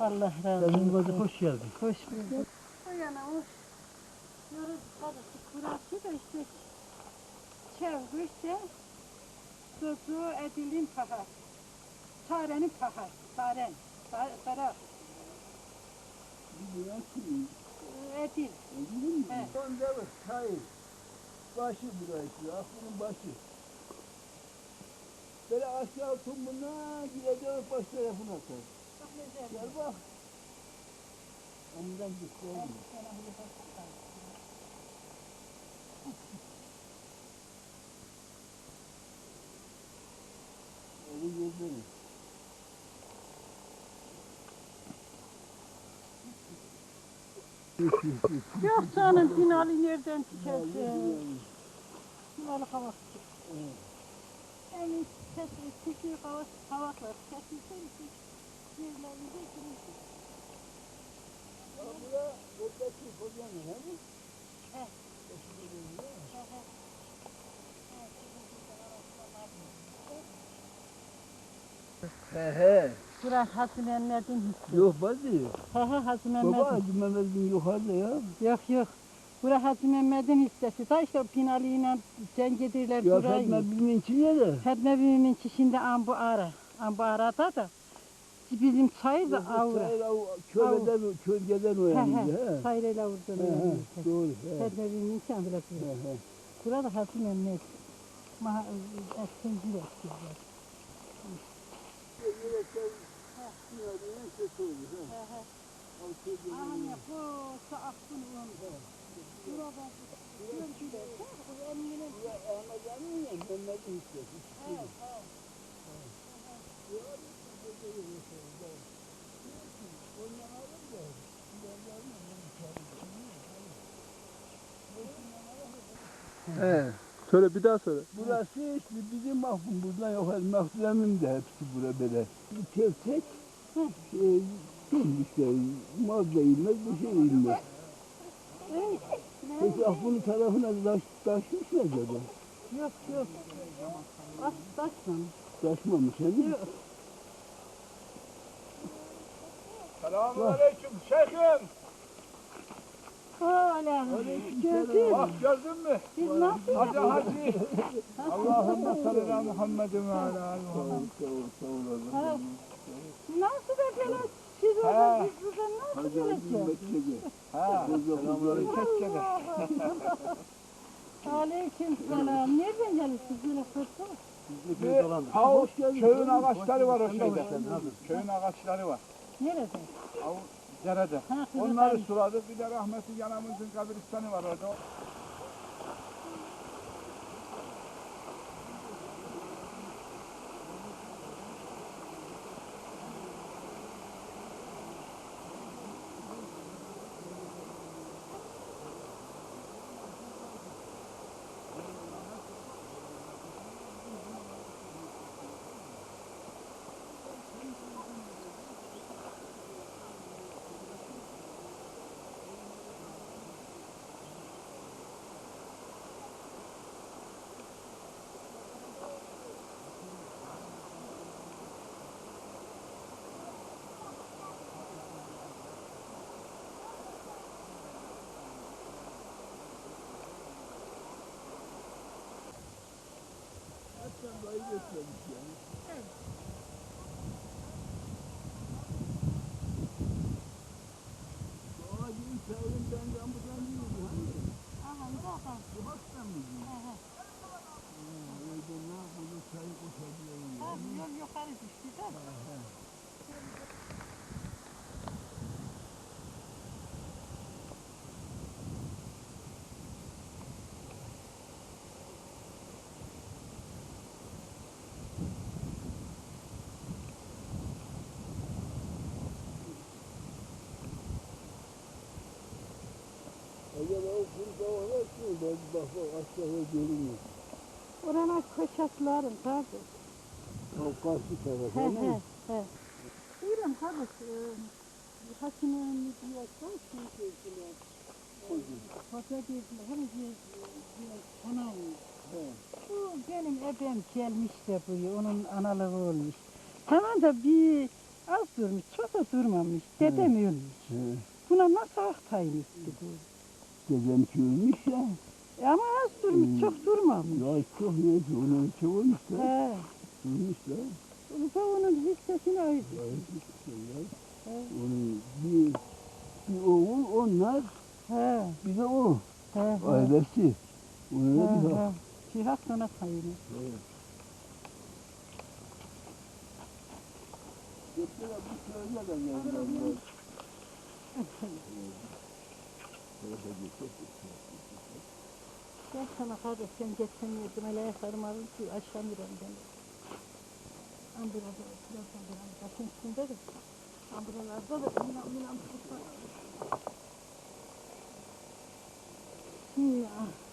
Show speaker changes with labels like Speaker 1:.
Speaker 1: Allah razı olsun.
Speaker 2: hoş geldin.
Speaker 1: Hoş bulduk. O yana hoş. Yoruz karısı kurası da işte çevrişte çocuğu edilin pahar. Sarenin pahar. Sa- Sara. Ee, Edil. He.
Speaker 3: Onda bak hayır. Başı burası, aklının başı. Böyle aşağı tumbuna gideceğiz baş tarafına
Speaker 1: güzel.
Speaker 3: Gel bak. Ondan oğlum. Onu gözlerim.
Speaker 1: Yok canım binalı nereden çıkarsın? Binalı kavak. Yani sesi, küçük kavak, kavaklar kesilse yerlerinde durursun.
Speaker 3: Ya bura, buradaki kocanın hani?
Speaker 1: He.
Speaker 3: He he.
Speaker 1: Bura Hacı Mehmet'in hissi.
Speaker 3: Yok bazı.
Speaker 1: He he Hacı
Speaker 3: Baba
Speaker 1: Mehmet'in.
Speaker 3: Hacı Mehmet'in yukarıda ya.
Speaker 1: Yok yok. Bura Hacı Mehmet'in hissesi. Da işte o Pinalı ile cenk edirler
Speaker 3: Ya
Speaker 1: burayı.
Speaker 3: Fatma bilmeyin için ya da.
Speaker 1: Fatma bibimin şimdi ambu ara. Ambu arada da bizim çayır da avra.
Speaker 3: Köleden, kölgeden o
Speaker 1: He
Speaker 3: yani.
Speaker 1: he.
Speaker 3: He.
Speaker 1: Çayırıyla
Speaker 3: He,
Speaker 1: vurdum.
Speaker 3: he, Doğru. He.
Speaker 1: Fatma bibimin için ambulat
Speaker 3: He, he.
Speaker 1: Burada Hacı Mehmet. Maha eski bir eski. Anne bu saatin on. Burada görüntüler. Bu emminin
Speaker 3: He.
Speaker 2: Söyle bir daha söyle.
Speaker 3: Burası işte bizim mahkum buradan yok. El mahkulemin de hepsi bura böyle. Bir tek tek şey, işte mal da inmez bir şey inmez. Peki ah bunun tarafına taş, taşmış mı acaba?
Speaker 1: Yok yok. Taş taşmamış.
Speaker 3: Taşmamış hani?
Speaker 1: Yok.
Speaker 4: Selamünaleyküm şeyhim.
Speaker 1: Hala gördün.
Speaker 4: Bak gördün mü?
Speaker 1: Biz nasıl
Speaker 4: Hacı hacı. Allahümme salli ala Muhammedin ve ala ali Muhammed.
Speaker 3: Sağ ol, sağ ol, sağ ol.
Speaker 1: Ha, Nasıl da böyle siz
Speaker 4: He.
Speaker 1: orada biz burada nasıl
Speaker 3: Hacı
Speaker 4: Ha.
Speaker 3: Selamünaleyküm.
Speaker 4: Kekkede.
Speaker 1: Aleyküm selam. Nereden geliyorsunuz böyle fırtına?
Speaker 4: Bir av köyün ağaçları var o şeyde. Köyün ağaçları var.
Speaker 1: Nerede?
Speaker 4: Av derede.
Speaker 1: Ha,
Speaker 4: Onları suladık. Bir de rahmetli yanamızın kabristanı var orada.
Speaker 3: Sen dayı göstermiş yani. Doğa gibi çayın benden buradan. Bu haktan mı değil?
Speaker 1: He, he.
Speaker 3: Öyle ne yapalım çayı koşabiliyorum.
Speaker 1: Ha, yol yukarı düştü de.
Speaker 3: Acaba o kurda var ki ben bak bak aşağıya görünüyor.
Speaker 1: Oranın köşeslerin tabii.
Speaker 3: O karşı taraf
Speaker 1: He
Speaker 3: ama.
Speaker 1: he he. Buyurun tabii. e, Hakimin diyorsa şey dediler. Hoca dediler. Hem diyor, kanal. Bu benim ebem gelmiş de bu onun analığı olmuş. Tamam da bir az durmuş, çok da durmamış. Dedem ölmüş.
Speaker 3: He.
Speaker 1: Buna nasıl aktayım itti bu?
Speaker 3: Dedem ölmüş ya.
Speaker 1: E Ama az durmuş,
Speaker 3: Hmm.
Speaker 1: çok durmamış.
Speaker 3: Ya çok neyse onun çok olmuş da.
Speaker 1: He.
Speaker 3: Da.
Speaker 1: Bu da onun hissesine ait.
Speaker 3: Şey Onun bir, bir oğul onlar
Speaker 1: He.
Speaker 3: bir de o.
Speaker 1: He. He.
Speaker 3: Ailesi. Ona
Speaker 1: He.
Speaker 3: bir hak.
Speaker 1: He. Bir hak ona kayını. Ben sana kardeş sen geçemiyordum. Hele yakarım alır ki aşamıyorum ben. Ambulada birazdan bir ambulada üstünde de. Ambulalarda da inan inan tutma. Ya.